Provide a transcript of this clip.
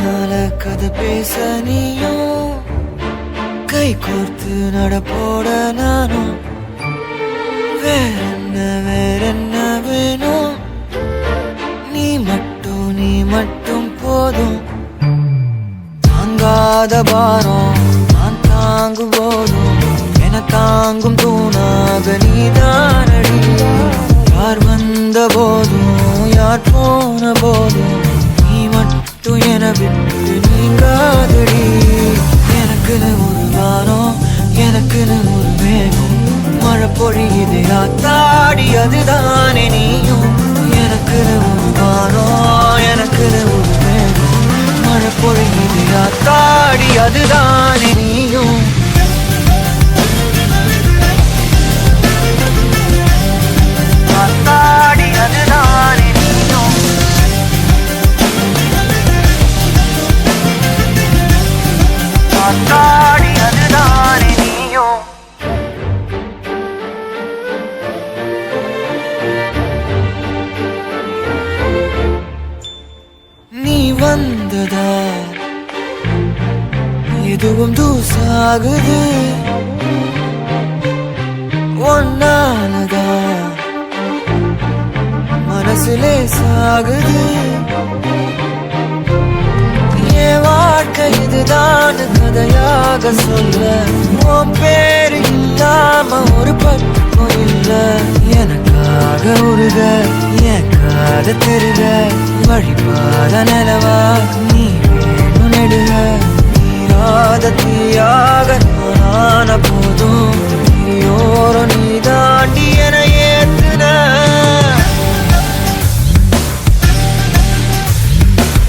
கண்ணால கதை பேச நீயும்? கை கோர்த்து நடப்போட நானும்? வேற என்ன வேற என்ன வேணும்? நீ மட்டும் நீ மட்டும் போதும். தாங்காத பாரம் நான் தாங்கும் போதும். என தாங்கும் தூணாக நீதானடி. யார் வந்த போதும் யார் போன போதும்? மட்டும் என விட்டு நீங்காதடி. எனக்குன்னு ஒரு வானம் எனக்குன்னு ஒரு மேகம். மழை பொழியுது ஆத்தாடி அதுதானே நீயும். எனக்குன்னு ஒரு வானம் எனக்குன்னு ஒரு மேகம். மழை பொழியுது ஆத்தாடி அதுதானே காத்தாடி அதுதானே நீயும். நீ வந்ததா? எதுவும் தூசாகுது. ஒன்னானதா? மனசுலே சாகுது வாழ்க்கை கதையாக சொல்ல உன் பேரு இல்லாம ஒரு பக்கம் இல்ல. எனக்காக உருக என் காத திருக. வழிபாத நிலவா நீ வேணும் நெடுக. நீராத தீயாக நான போதும். நீயோரம் நீ தாண்டி என